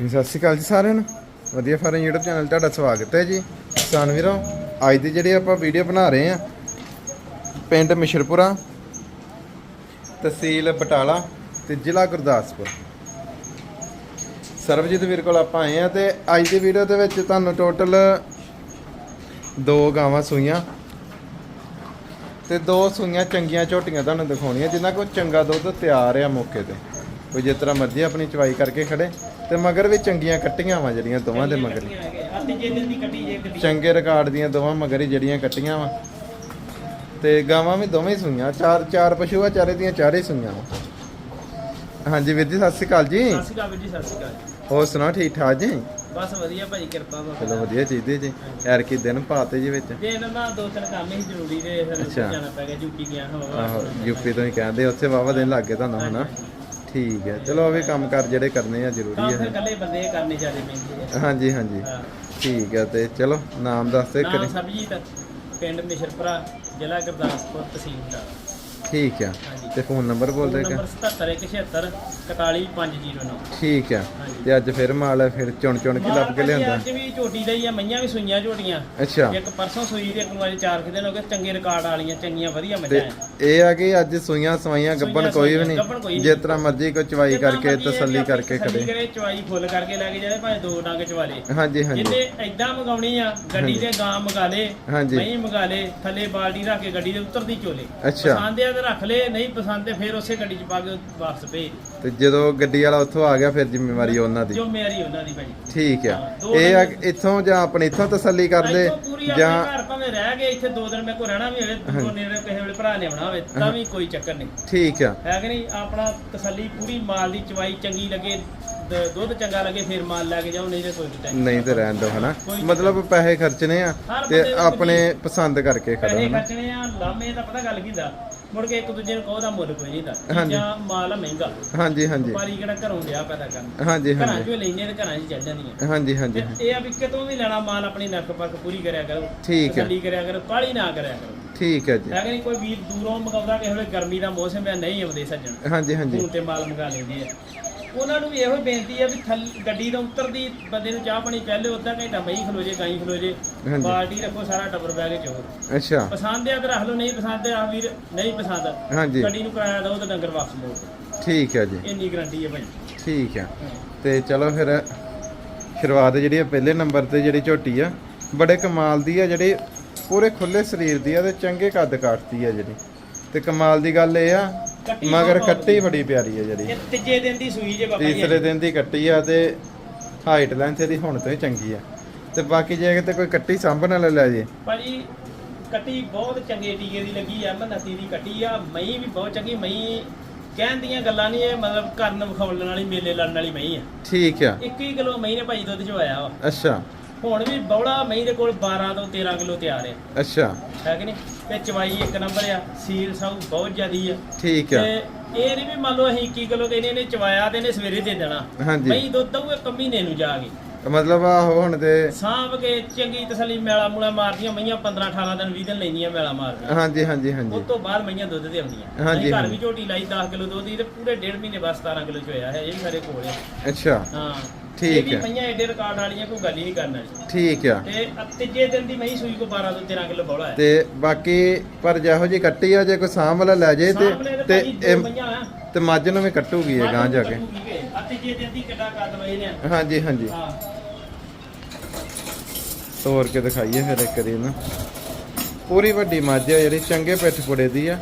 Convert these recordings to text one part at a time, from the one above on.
ਸਤਿ ਸ਼੍ਰੀ ਅਕਾਲ ਜੀ ਸਾਰਿਆਂ ਨੂੰ। ਵਧੀਆ ਫਾਰਮ YouTube ਚੈਨਲ ਤੁਹਾਡਾ ਸਵਾਗਤ ਹੈ ਜੀ। ਕਿਸਾਨ ਵੀਰੋ, ਅੱਜ ਦੀ ਜਿਹੜੀ ਆਪਾਂ ਵੀਡੀਓ ਬਣਾ ਰਹੇ ਆ ਪਿੰਡ ਮਿਸ਼ਰਪੁਰਾ, ਤਹਿਸੀਲ ਬਟਾਲਾ ਤੇ ਜ਼ਿਲ੍ਹਾ ਗੁਰਦਾਸਪੁਰ। ਸਰਬਜੀਤ ਵੀਰ ਕੋਲ ਆਪਾਂ ਆਏ ਆ ਤੇ ਅੱਜ ਦੀ ਵੀਡੀਓ ਦੇ ਵਿੱਚ ਤੁਹਾਨੂੰ ਟੋਟਲ ਦੋ ਗਾਵਾਂ ਸੂਈਆਂ ਤੇ ਦੋ ਸੂਈਆਂ ਚੰਗੀਆਂ ਝੋਟੀਆਂ ਤੁਹਾਨੂੰ ਦਿਖਾਉਣੀਆਂ ਜਿਨ੍ਹਾਂ ਕੋਲ ਚੰਗਾ ਦੁੱਧ ਤਿਆਰ ਆ ਮੌਕੇ ਤੇ। ਕੋਈ ਜਿਸ ਤਰ੍ਹਾਂ ਮਰਜ਼ੀ ਆਪਣੀ ਚਵਾਈ ਕਰਕੇ ਖੜੇ ਤੇ ਮਗਰ ਵੀ ਚੰਗੀਆਂ ਕੱਟੀਆਂ ਵਾ ਜਿਹੜੀਆਂ ਦੋਵਾਂ ਦੇ ਮਗਰ। ਹੀ। ਚੰਗੇ ਰਿਕਾਰਡ ਦੀਆਂ ਦੋਵਾਂ ਮਗਰ ਹੀ ਜਿਹੜੀਆਂ ਕੱਟੀਆਂ ਵਾ। ਤੇ ਗਾਵਾਂ ਵੀ ਦੋਵੇਂ ਹੀ ਸੂਈਆਂ ਚਾਰ ਚਾਰ ਪਸ਼ੂ ਆ ਚਾਰੇ ਦੀਆਂ ਚਾਰੇ ਸੂਈਆਂ ਵਾ। ਹਾਂਜੀ ਵੀਰ ਜੀ ਸਤਿ ਸ਼੍ਰੀ ਅਕਾਲ ਜੀ। ਸਤਿ ਸ਼੍ਰੀ ਅਕਾਲ ਵੀਰ ਜੀ ਸਤਿ ਸ਼੍ਰੀ ਅਕਾਲ ਹੋਰ ਸੁਣਾਓ ਠੀਕ ਠਾਕ ਜੀ? ਬਸ ਵਧੀਆ ਭਾਈ ਕਿਰਪਾ ਬਾਬਾ ਚਲੋ ਵਧੀਆ ਚਾਹੀਦੇ ਜੀ। ਯਾਰ ਕੀ ਦਿਨ ਪਾਤੇ ਜੀ ਵਿੱਚ। ਜੇ ਇਹਨਾਂ ਦਾ ਦੋ ਤਿੰਨ ਕੰਮ ਹੀ ਜ਼ਰੂਰੀ ਦੇ ਫਿਰ। ਜਾਣਾ ਪੈ ਗਿਆ ਯੂਪੀ ਗਿਆ ਹੋਵਾ ਆਹੋ ਯੂਪੀ ਤੋਂ ਹੀ ਕਹਿੰਦੇ ਉੱਥੇ ਵਾਵਾ ਦਿਨ ਲੱਗ ਗਏ ਤੁਹਾਨੂੰ ਹਨਾ? ਠੀਕ ਹੈ। ਚਲੋ ਉਹ ਵੀ ਕੰਮ ਕਰ ਜਿਹੜੇ ਕਰਨੇ ਆ ਜ਼ਰੂਰੀ ਹੈ ਇਕੱਲੇ ਬੰਦੇ ਕਰਨੇ ਜ਼ਿਆਦਾ ਪੈਂਦੇ ਹਾਂਜੀ ਹਾਂਜੀ। ਠੀਕ ਹੈ ਤੇ ਚਲੋ ਨਾਮ ਦੱਸ ਦੇ ਕਰੀ ਸਰਬਜੀਤ ਪਿੰਡ ਮਿਸ਼ਰਪੁਰਾ ਜ਼ਿਲ੍ਹਾ ਗੁਰਦਾਸਪੁਰ ਤਹਿਸੀਲ ਦਾ। ਠੀਕ ਹਾਂਜੀ ਤੇ ਫੋਨ ਨੰਬਰ ਬੋਲ ਦੇ ਨੰਬਰ 77 41509 ਠੀਕ ਹਾਂਜੀ। ਤੇ ਅੱਜ ਫਿਰ ਮਾਲ ਫਿਰ ਚੁਣ ਚੁਣ ਕੇ ਲੱਭ ਕੇ ਲਿਆਂਦਾ। ਅੱਜ ਵੀ ਝੋਟੀ ਦਾ ਹੀ ਆ ਮਈਆਂ ਵੀ ਸੂਈਆਂ ਝੋਟੀਆਂ। ਅੱਛਾ। ਇੱਕ ਪਰਸੋਂ ਸੂਈ ਤੇ ਇੱਕ ਨੂੰ ਅੱਜ ਚਾਰ ਕੁ ਦਿਨ ਹੋ ਗਏ ਚੰਗੇ ਰਿਕਾਰਡ ਵਾਲੀਆਂ ਚੰਗੀਆਂ ਵਧੀਆ ਮੱਝਾਂ ਆ ਇਹ ਆ ਕਿ ਅੱਜ ਸੂਈਆਂ ਸਵਾਈਆਂ ਗੱਬਣ ਕੋਈ ਵੀ ਨਹੀਂ। ਜਿਸ ਤਰ੍ਹਾਂ ਮਰਜ਼ੀ ਕੋਈ ਚਵਾਈ ਕਰਕੇ ਤਸੱਲੀ ਕਰਕੇ ਖੜੇ। ਚਵਾਈ ਫੁੱਲ ਕਰਕੇ ਲੈ ਕੇ ਜਾਵੇ ਭਾਵੇਂ ਦੋ ਡੰਗ ਚਵਾ ਲੇ। ਹਾਂਜੀ ਹਾਂਜੀ। ਜਿੰਨੇ ਐਦਾਂ ਮਗਾਉਣੀ ਆ ਗੱਡੀ ਦੇ ਗਾਂ ਮਗਾ ਲੇ। ਨਹੀਂ ਮਗਾ ਲੇ ਥੱਲੇ ਬਾਲਟੀ ਰੱਖ ਕੇ ਗੱਡੀ ਦੇ ਉੱਤਰਦੀ ਚੋਲੇ ਅੱਛਾ। ਪਸੰਦ ਆ ਤੇ ਰੱਖ ਲੇ ਨਹੀਂ ਪਸੰਦ ਤੇ ਫਿਰ ਉਸੇ ਗੱਡੀ 'ਚ ਪਾ ਕੇ ਵਾਪਸ ਭੇਜ ਤੇ ਜਦੋਂ ਗੱਡੀ ਵਾਲਾ ਉੱਥੋਂ ਆ ਗਿਆ ਫਿਰ ਜ਼ਿੰਮੇਵਾਰੀ ਉਹਨਾਂ ਦੀ? ਜੋ ਮੇਰੀ ਉਹਨਾਂ ਦੀ ਭਾਈ। ਠੀਕ ਆ। ਦੋ ਇਹ ਆ ਦਿਨ- ਕਿ ਇੱਥੋਂ ਜਾਂ ਆਪਣੇ ਇੱਥੋਂ ਤਸੱਲੀ ਕਰ ਲੈ ਇੱਥੋਂ ਪੂਰੀ ਆਪਣੇ ਜਾਂ ਘਰ ਭਾਵੇਂ ਰਹਿ ਗਏ ਇੱਥੇ ਦੋ ਦਿਨ ਮੇਰੇ ਕੋਲ ਰਹਿਣਾ ਵੀ ਹੋਵੇ ਦੂਰੋਂ ਨੇੜੇ ਕਿਸੇ ਵੇਲੇ ਭਰਾ ਨੇ ਆਉਣਾ ਹੋਵੇ ਤਾਂ ਵੀ ਕੋਈ ਚੱਕਰ ਨਹੀਂ। ਠੀਕ ਆ। ਹੈ ਕਿ ਨਹੀਂ? ਆਪਣਾ ਤਸੱਲੀ ਪੂਰੀ ਮਾਲ ਦੀ ਚਵਾਈ ਚੰਗੀ ਲੱਗੇ ਦ- ਦੁੱਧ ਚੰਗਾ ਲੱਗੇ ਫਿਰ ਮਾਲ ਲੈ ਕੇ ਜਾਓ ਨਹੀਂ ਤੇ ਕੋਈ ਟੈਨਸ਼ਨ ਨਹੀਂ ਤੇ ਰਹਿਣ ਦੋ ਹਨਾ? ਮਤਲਬ ਪੈਸੇ ਖਰਚਣੇ ਆ ਤੇ ਆਪਣੇ ਪਸੰਦ ਕਰਕੇ ਖੜੋ ਪੈਸੇ ਹਨਾ? ਖਰਚਣੇ ਆ ਲਾਮੇ ਦਾ ਪਤਾ ਗੱਲ ਕੀ ਦਾ ਮੁੜ ਕੇ ਇੱਕ ਦੂਜੇ ਨੂੰ ਕਹੋ ਦਾ ਮੁੱਲ ਕੋਈ ਨਹੀਂ ਦਾ ਹਾਂਜੀ। ਚੀਜ਼ਾਂ ਮਾਲ ਆ ਮਹਿੰਗਾ। ਹਾਂਜੀ ਹਾਂਜੀ। ਵਪਾਰੀ ਕਿਹੜਾ ਘਰੋਂ ਲਿਆ ਪੈਦਾ ਕਰਨ। ਹਾਂਜੀ ਘਰਾਂ ਹਾਂਜੀ ਚੋਂ ਲੈਣੇ ਤੇ ਘਰਾਂ 'ਚ ਚੱਲ ਜਾਂਦੀਆਂ। ਹਾਂਜੀ ਹਾਂਜੀ ਇਹ ਆ ਵੀ ਕਿਤੋਂ ਵੀ ਲੈਣਾ ਮਾਲ ਆਪਣੀ ਨੱਕ ਪੱਕ ਪੂਰੀ ਕਰਿਆ ਕਰੋ। ਠੀਕ ਹੈ। ਤਸੱਲੀ ਕਰਿਆ ਕਰੋ ਪਾਲੀ ਨਾ ਕਰਿਆ ਕਰੋ। ਠੀਕ ਹੈ ਜੀ। ਨਹੀਂ ਕੋਈ ਵੀਰ ਦੂਰੋਂ ਮੰਗਾਉਂਦਾ ਕਿਸੇ ਵੇਲੇ ਗਰਮੀ ਦਾ ਮੌਸਮ ਹੈ ਨਹੀਂ ਆਉਂਦੇ ਸੱਜਣ। ਹਾਂਜੀ ਹਾਂਜੀ। ਹੁਣ ਤੇ ਮਾਲ ਮੰਗਾ ਲੈਂਦੇ ਆ। ਉਹਨਾਂ ਨੂੰ ਵੀ ਇਹੋ ਹੀ ਬੇਨਤੀ ਆ ਵੀ ਥੱਲ ਗੱਡੀ ਤੋਂ ਉਤਰਦੀ ਬੰਦੇ ਨੂੰ ਚਾਹ ਪਾਣੀ ਪਹਿਲੇ ਅੱਧਾ ਘੰਟਾ ਮਈ ਖਲੋ ਜੇ ਗਾਈ ਖਲੋ ਜੇ ਹਾਂਜੀ। ਬਾਲਟੀ ਰੱਖੋ ਸਾਰਾ ਟੱਬਰ ਬਹਿ ਕੇ ਚੋ ਅੱਛਾ। ਪਸੰਦ ਆ ਤੇ ਰੱਖ ਲਓ ਨਹੀਂ ਪਸੰਦ ਆ ਵੀਰ ਨਹੀਂ ਪਸੰਦ ਹਾਂਜੀ। ਗੱਡੀ ਨੂੰ ਕਿਰਾਇਆ ਦਿਓ ਤੇ ਡੰਗਰ ਵਾਪਸ ਮੋੜ ਦਿਓ। ਠੀਕ ਹੈ ਜੀ। ਇੰਨੀ ਗਰੰਟੀ ਹੈ ਭਾਈ। ਠੀਕ ਹੈ। ਤੇ ਚਲੋ ਫਿਰ ਸ਼ੁਰੂਆਤ ਜਿਹੜੀ ਆ ਪਹਿਲੇ ਨੰਬਰ ਤੇ ਜਿਹੜੀ ਝੋਟੀ ਆ ਬੜੇ ਕਮਾਲ ਦੀ ਆ ਜਿਹੜੀ ਪੂਰੇ ਖੁੱਲੇ ਸਰੀਰ ਦੀ ਆ ਤੇ ਚੰਗੇ ਕੱਦ ਕਾਟਦੀ ਆ ਜਿਹੜੀ। ਤੇ ਕਮਾਲ ਦੀ ਗੱਲ ਇਹ ਆ ਕੱਟੀ ਮਗਰ ਬਹੁਤ ਕੱਟੀ ਬੜੀ ਪਿਆਰੀ ਆ ਜਿਹੜੀ। ਇਹ ਤੀਜੇ ਦਿਨ ਦੀ ਸੂਈ ਜੇ ਬਾਬਾ ਜੀ। ਤੀਸਰੇ ਦਿਨ ਦੀ ਕੱਟੀ ਆ ਤੇ ਹਾਈਟ ਲੈਂਥ ਇਹਦੀ ਹੁਣ ਤੋਂ ਹੀ ਚੰਗੀ ਆ। ਤੇ ਬਾਕੀ ਜੇ ਕਿਤੇ ਕੋਈ ਕੱਟੀ ਸਾਂਭਣ ਵਾਲਾ ਲੈ ਜੇ। ਭਾਜੀ ਕੱਟੀ ਬਹੁਤ ਚੰਗੇ ਟੀਕੇ ਦੀ ਲੱਗੀ ਆ ਮਨਤੀ ਦੀ ਕੱਟੀ ਆ ਮਈ ਵੀ ਬਹੁਤ ਚੰਗੀ ਮਈ ਕਹਿਣ ਦੀਆਂ ਗੱਲਾਂ ਨਹੀਂ ਇਹ ਮਤਲਬ ਕਰਨ ਵਿਖਾਉਣ ਵਾਲੀ ਮੇਲੇ ਲੜਨ ਵਾਲੀ ਮਈ ਆ। ਠੀਕ ਆ। 21 ਕਿਲੋ ਮਈ ਨੇ ਭਾਜੀ ਦੁੱਧ ਚਵਾਇਆ ਵਾ। ਅੱਛਾ। ਹੁਣ ਵੀ ਬੌੜਾ ਮਈ ਦੇ ਕੋਲ 12 ਤੋਂ 13 ਕਿਲੋ ਤਿਆਰ ਆ ਅੱਛਾ। ਹੈ ਕਿ ਨਹੀਂ? ਤੇ ਚਵਾਈ ਇੱਕ ਨੰਬਰ ਆ ਸੀਲ ਸਾਊ ਬਹੁਤ ਜ਼ਿਆਦੀ ਆ। ਠੀਕ ਆ। ਤੇ ਇਹ ਨਹੀਂ ਵੀ ਮੰਨ ਲਓ ਅਸੀਂ 21 ਕਿਲੋ ਕਹਿੰਦੇ ਨੇ ਚਵਾਇਆ ਤੇ ਇਹਨੇ ਸਵੇਰੇ ਦੇ ਦੇਣਾ। ਹਾਂਜੀ। ਦੁੱਧ ਦਊ ਇੱਕ ਮਹੀਨੇ ਨੂੰ ਜਾ ਕੇ। ਮਤਲਬ ਆਹੋ ਹੁਣ ਤੇ ਸਾਂਭ ਕੇ ਚੰਗੀ ਤਸੱਲੀ ਮੈਲਾ ਮੂਲਾ ਮਾਰਦੀਆਂ ਮਈਆਂ 15 18 ਦਿਨ 20 ਦਿਨ ਲੈਂਦੀਆਂ ਮੈਲਾ ਮਾਰਦੀਆਂ। ਹਾਂਜੀ ਹਾਂਜੀ ਹਾਂਜੀ। ਉਸ ਤੋਂ ਬਾਅਦ ਮਈਆਂ ਦੁੱਧ ਦੇ ਆਉਂਦੀਆਂ। ਹਾਂਜੀ, ਘਰ। ਵੀ ਝੋਟੀ ਲਾਈ 10 ਕਿਲੋ ਦੁੱਧ ਦੀ ਤੇ ਪੂਰੇ ਡੇਢ ਮਹੀਨੇ ਬਾਅਦ 17 ਕਿਲੋ ਚ ਹੋਇਆ ਹੈ ਇਹ ਸਾਡੇ ਕੋਲ ਆ। ਅੱਛਾ। ਹਾਂ। ਠੀਕ ਹੈ। ਮਈਆਂ ਏਡੇ ਰਿਕਾਰਡ ਵਾਲੀਆਂ ਕੋਈ ਗੱਲ ਹੀ ਨਹੀਂ ਕਰਨ ਵਾਲੀ ਠੀਕ ਆ। ਤੇ ਤੀਜੇ ਦਿਨ ਦੀ ਮਈ ਸੂਈ ਕੋ 12 ਤੋਂ 13 ਕਿਲੋ ਬੌਲਾ ਹੈ। ਤੇ ਬਾਕੀ ਪਰ ਜਿਹੋ ਜੀ ਕੱਟੀ ਆ ਜੇ ਕੋਈ ਸਾਂਭ ਵਾਲਾ ਲੈ ਜੇ ਤੇ ਤੇ ਤੇ ਆ। ਮੱਝ ਨੂੰ ਵੀ ਕੱਟੂਗੀ ਇਹ ਗਾਂ ਜਾ ਕੇ। ਆ ਤੀਜੇ ਦਿਨ ਦੀ ਕਿੱਡਾ ਕੱਦ ਵਏ ਨੇ ਹਾਂਜੀ ਹਾਂਜੀ। ਹਾਂ। ਤੋੜ ਕੇ ਦਿਖਾਈਏ ਫਿਰ ਇੱਕ ਵਾਰੀ ਨਾ। ਪੂਰੀ ਵੱਡੀ ਮੱਝ ਆ ਜਿਹੜੀ ਚੰਗੇ ਪਿੱਠ ਪੁੜੇ ਦੀ ਆ।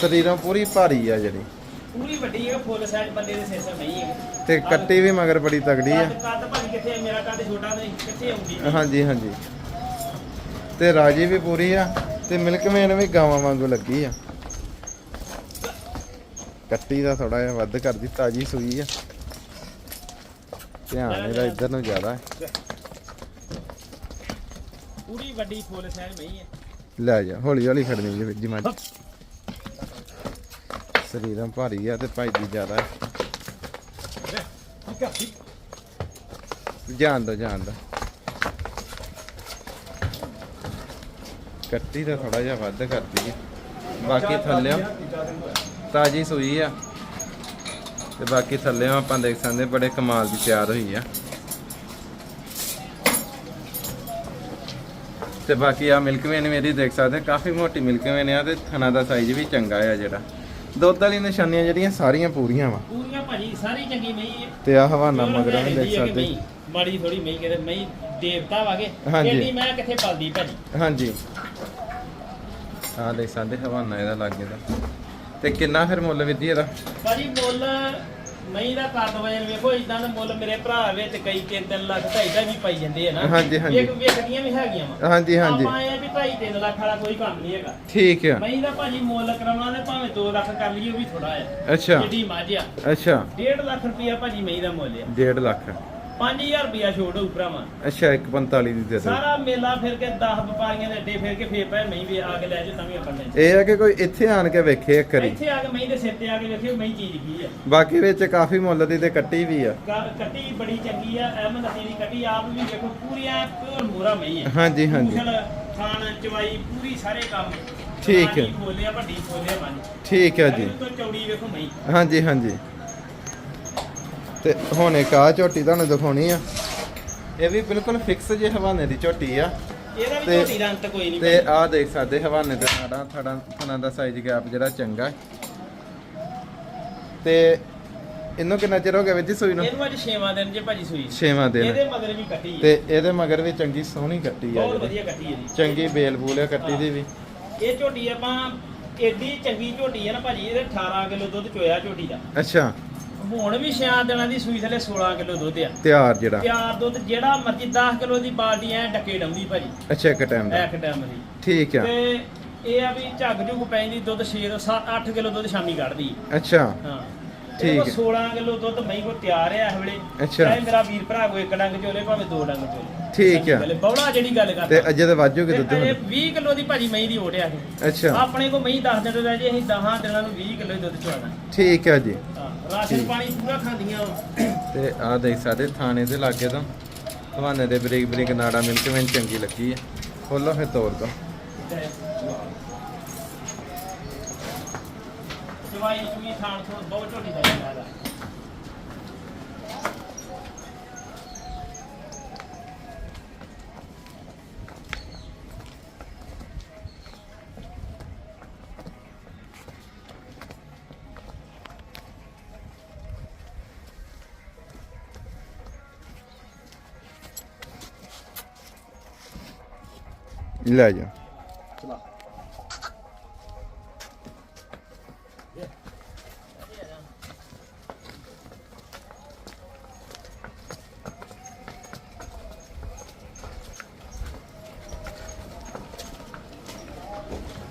ਸਰੀਰੋਂ ਪੂਰੀ ਭਾਰੀ ਆ ਜਿਹੜੀ। ਪੂਰੀ ਵੱਡੀ ਹੈ ਫੁੱਲ ਸਾਈਜ਼ ਬੰਦੇ ਦੇ ਸਿਰ ਤੇ ਨਹੀਂ ਹੈ ਤੇ ਕੱਟੀ ਵੀ ਮਗਰ ਬੜੀ ਤਗੜੀ ਆ। ਕੱਦ ਭਾਜੀ ਕਿੱਥੇ? ਮੇਰਾ ਕੱਦ ਛੋਟਾ ਨਹੀਂ ਕਿੱਥੇ ਆਉਂਦੀ ਹਾਂਜੀ ਹਾਂਜੀ। ਤੇ ਰਾਜੀ ਵੀ ਪੂਰੀ ਆ ਤੇ ਮਿਲਕ ਮੇਨ ਵੀ ਗਾਵਾਂ ਵਾਂਗੂ ਲੱਗੀ ਆ। ਕੱਟੀ ਦਾ ਥੋੜਾ ਜਿਹਾ ਵੱਧ ਕਰਦੀ ਤਾਜੀ ਸੂਈ ਆ। ਧਿਆਨ ਇਹਦਾ ਇੱਧਰ ਨੂੰ ਜ਼ਿਆਦਾ ਹੈ। ਪੂਰੀ ਵੱਡੀ ਫੁੱਲ ਸਾਈਜ਼ ਨਹੀਂ ਹੈ। ਲੈ ਜਾ ਹੌਲੀ ਹੌਲੀ ਖੜਨੀ ਜੀ ਜੀ ਮੱਝ ਸਰੀਰਾਂ ਭਾਰੀ ਆ ਤੇ ਭਾਈਦੀ ਜ਼ਿਆਦਾ ਹੈ। ਜਾਣ ਦੋ ਜਾਣ ਦੋ। ਕੱਟੀ ਦਾ ਥੋੜਾ ਜਿਹਾ ਵੱਧ ਕਰਦੀ ਹੈ ਬਾਕੀ ਥੱਲੇ ਤਾਜੀ ਸੂਈ ਆ। ਤੇ ਬਾਕੀ ਥੱਲੇ ਆਪਾਂ ਦੇਖ ਸਕਦੇ ਬੜੇ ਕਮਾਲ ਦੀ ਤਿਆਰ ਹੋਈ ਆ। ਤੇ ਬਾਕੀ ਆ ਮਿਲਕ ਵੇਨ ਮੇਰੀ ਦੇਖ ਸਕਦੇ ਕਾਫੀ ਮੋਟੀ ਮਿਲਕ ਵੇਨ ਆ ਤੇ ਥਣਾ ਦਾ ਸਾਈਜ਼ ਵੀ ਚੰਗਾ ਆ ਜਿਹੜਾ। ਦੁੱਧ ਵਾਲੀ ਨਿਸ਼ਾਨੀਆਂ ਜਿਹੜੀਆਂ ਸਾਰੀਆਂ ਪੂਰੀਆਂ ਵਾ। ਪੂਰੀਆਂ ਭਾਜੀ ਸਾਰੀ ਚੰਗੀ ਮਈ ਤੇ ਆ ਹਵਾਨਾ ਮਗਰਾਂ ਵੀ ਦੇਖ ਸਕਦੇ। ਮਾੜੀ ਥੋੜੀ ਮਈ ਕਿਤੇ ਮਈ ਦੇਵਤਾ ਵਾਗੇ। ਇਹਦੀ ਮੈਂ ਕਿੱਥੇ ਪਲਦੀ ਭਾਜੀ? ਹਾਂਜੀ। ਆ ਦੇਖ ਸਕਦੇ ਹਵਾਨਾ ਇਹਦਾ ਲੱਗੇ ਦਾ ਤੇ ਕਿੰਨਾ ਫਿਰ ਮੁੱਲ ਵਿਧੀ ਇਹਦਾ? ਭਾਜੀ ਮੁੱਲ ਮਈ ਦਾ ਕੱਦ ਵਜਨ ਵੇਖੋ ਇਦਾਂ ਦਾ ਮੁੱਲ ਮੇਰੇ ਭਰਾ ਵਿੱਚ ਕਈ ਤਿੰਨ ਤਿੰਨ ਲੱਖ ਢਾਈ ਦਾ ਵੀ ਪਾਈ ਜਾਂਦੇ ਆ ਨਾ। ਹਾਂਜੀ, ਹਾਂਜੀ। ਵੇਖ ਵੇਖਦੀਆਂ ਵੀ ਹੈਗੀਆਂ ਵਾ। ਹਾਂਜੀ ਹਾਂਜੀ। ਆਪਾਂ ਇਹ ਆ ਵੀ ਢਾਈ ਤਿੰਨ ਲੱਖ ਵਾਲਾ ਕੋਈ ਕੰਮ ਨਹੀਂ ਹੈਗਾ। ਠੀਕ ਆ। ਮਈ ਦਾ ਭਾਜੀ ਮੁੱਲ ਕਰਾਉਣਾ ਤੇ ਭਾਵੇਂ 2 ਲੱਖ ਕਰ ਲਈਏ ਉਹ ਵੀ ਥੋੜਾ ਹੈ ਅੱਛਾ। ਜਿਹੜੀ ਮੱਝ ਆ। ਅੱਛਾ। 1.5 ਲੱਖ ਰੁਪਇਆ ਭਾਜੀ ਮਈ ਦਾ ਮੁੱਲ ਆ। 1.5 ਲੱਖ। 5000 ਰੁਪਇਆ ਛੋੜ ਹੋਊ ਭਰਾਵਾਂ। ਅੱਛਾ 145 ਦੀ ਦੇ ਸਾਰਾ ਮੇਲਾ ਫਿਰ ਕੇ 10 ਵਪਾਰੀਆਂ ਦੇ ਅੱਡੇ ਫਿਰ ਕੇ ਫੇਰ ਪਏ ਮਈ ਵੀ ਆ ਕੇ ਲੈ ਜਾ ਤਾਂ ਵੀ ਆਪਾਂ ਲੈ ਇਹ ਆ ਕਿ ਕੋਈ ਇੱਥੇ ਆਣ ਕੇ ਵੇਖੇ ਇੱਕ ਵਾਰੀ? ਇੱਥੇ ਆ ਕੇ ਮਈ ਦੇ ਸਿਰ ਤੇ ਆ ਕੇ ਵੇਖਿਓ ਮਈ ਚੀਜ਼ ਕੀ ਆ। ਬਾਕੀ ਵਿੱਚ ਕਾਫੀ ਮੁੱਲ ਦੀ ਤੇ ਕੱਟੀ ਵੀ ਆ। ਕੱਟੀ ਬੜੀ ਚੰਗੀ ਆ ਅਹਿਮਦ ਅਤੀ ਦੀ ਕੱਟੀ ਆਪ ਵੀ ਵੇਖੋ ਪੂਰੀ ਐ ਪਿਓਰ ਮੋਰਾ ਮਈ ਹੈ ਹਾਂਜੀ। ਹਾਂਜੀ ਥਾਣ ਚਵਾਈ ਪੂਰੀ ਸਾਰੇ ਕੰਮ। ਠੀਕ ਹੈ। ਖੋਲਿਆ ਵੱਡੀ ਖੋਲਿਆ ਮਨ ਠੀਕ ਹੈ ਜੀ। ਤੋਂ ਚੌੜੀ ਵੇਖੋ ਮਈ ਹਾਂਜੀ ਹਾਂਜੀ। ਤੇ ਹੁਣ ਇੱਕ ਆ ਝੋਟੀ ਤੁਹਾਨੂੰ ਦਿਖਾਉਣੀ ਆ। ਇਹ ਵੀ ਬਿਲਕੁਲ ਫਿਕਸ ਜੇ ਹਵਾਨੇ ਦੀ ਝੋਟੀ ਆ। ਇਹਦਾ ਵੀ ਤੇ- ਝੋਟੀ ਦਾ ਅੰਤ ਕੋਈ ਨਹੀਂ ਤੇ ਆਹ ਦੇਖ ਸਕਦੇ ਹਵਾਨੇ ਤੇ ਸਾਡਾ ਥੜਾ ਥਣਾ ਦਾ ਸਾਈਜ਼ ਗੈਪ ਜਿਹੜਾ ਚੰਗਾ। ਤੇ ਇਹਨੂੰ ਕਿੰਨਾ ਚਿਰ ਹੋ ਗਿਆ ਜੀ ਸੂਈ ਨੂੰ? ਇਹਨੂੰ ਅੱਜ 6ਵਾਂ ਦਿਨ ਜੇ ਭਾਜੀ ਸੂਈ। ਛੇਵਾਂ ਦਿਨ। ਇਹਦੇ ਮਗਰ ਵੀ ਕੱਟੀ ਹੈ ਤੇ ਇਹਦੇ ਮਗਰ ਵੀ ਚੰਗੀ ਸੋਹਣੀ ਕੱਟੀ ਆ ਬਹੁਤ ਜਿਹੜੀ। ਵਧੀਆ ਕੱਟੀ ਹੈ ਜੀ। ਚੰਗੀ ਬੇਲ ਬੂਲ ਆ ਕੱਟੀ ਦੀ ਵੀ। ਇਹ ਝੋਟੀ ਆਪਾਂ ਏਡੀ ਚੰਗੀ ਝੋਟੀ ਹੈ ਨਾ ਭਾਜੀ ਇਹਦੇ 18 ਕਿਲੋ ਦੁੱਧ ਚੋਇਆ ਝੋਟੀ ਦਾ। ਅੱਛਾ। ਹੁਣ ਵੀ 6 ਦਿਨਾਂ ਦੀ ਸੂਈ ਥਲੇ 16 ਕਿਲੋ ਦੁੱਧ ਆ। ਤਿਆਰ ਜਿਹੜਾ। ਤਿਆਰ ਦੁੱਧ ਜਿਹੜਾ ਮਰਜ਼ੀ 10 ਕਿਲੋ ਦੀ ਬਾਲਟੀ ਐ ਡੱਕੇ ਡਾਉਂਦੀ ਭਾਜੀ। ਅੱਛਾ ਇੱਕ ਟਾਈਮ ਦਾ। ਇੱਕ ਟਾਈਮ ਦੀ। ਠੀਕ ਆ। ਤੇ ਇਹ ਆ ਵੀ ਝੱਗ ਝੁਗ ਪੈਂਦੀ ਦੁੱਧ 6 ਤੋਂ 7 8 ਕਿਲੋ ਦੁੱਧ ਸ਼ਾਮੀ ਕੱਢਦੀ। ਅੱਛਾ। ਹਾਂ। ਠੀਕ ਹੈ। 16 ਕਿਲੋ ਦੁੱਧ ਮਈ ਕੋ ਤਿਆਰ ਹੈ ਇਸ ਵੇਲੇ ਅੱਛਾ। ਚਾਹੇ ਮੇਰਾ ਵੀਰ ਭਰਾ ਕੋ ਇੱਕ ਡੰਗ ਚੋਲੇ ਭਾਵੇਂ ਦੋ ਡੰਗ ਚੋਲੇ ਠੀਕ ਹੈ। ਬੌੜਾ ਜਿਹੜੀ ਗੱਲ ਤੇ ਕਰਦਾ ਅਜੇ ਤਾਂ ਵਾਜੂਗੇ ਦੁੱਧ ਇਹ ਹੁਣ 20 ਕਿਲੋ ਦੀ ਭਾਜੀ ਮਈ ਦੀ ਓਟਿਆ ਇਹ ਅੱਛਾ ਆਪਣੇ ਕੋ ਮਈ 10 ਦਿਨ ਰਹਿ ਜੇ ਅਸੀਂ 10 ਦਿਨਾਂ ਨੂੰ 20 ਕਿਲੋ ਦੁੱਧ ਚੋਣਾ ਠੀਕ ਹੈ ਜੀ ਰਾਸ਼ਨ। ਪਾਣੀ ਪੂਰਾ ਖਾਂਦੀਆਂ ਵਾਂ। ਤੇ ਆਹ ਦੇਖ ਸਕਦੇ ਥਾਣੇ ਦੇ ਲਾਗੇ ਤੋਂ ਹਵਾਨੇ ਦੇ ਬਰੀਕ ਬਰੀਕ ਨਾੜਾ ਮਿਲ ਕੇ ਮੈਨੂੰ ਚੰਗੀ ਲੱਗੀ ਹੈ ਖੋਲੋ ਫਿਰ ਤੋੜ ਦੋ ਤੇ ਦਵਾਈ ਚੂਈ ਖਾਣ ਤੋਂ ਬਹੁਤ ਝੋਟੀ ਦਾ ਜਾਂਦਾ ਲੈ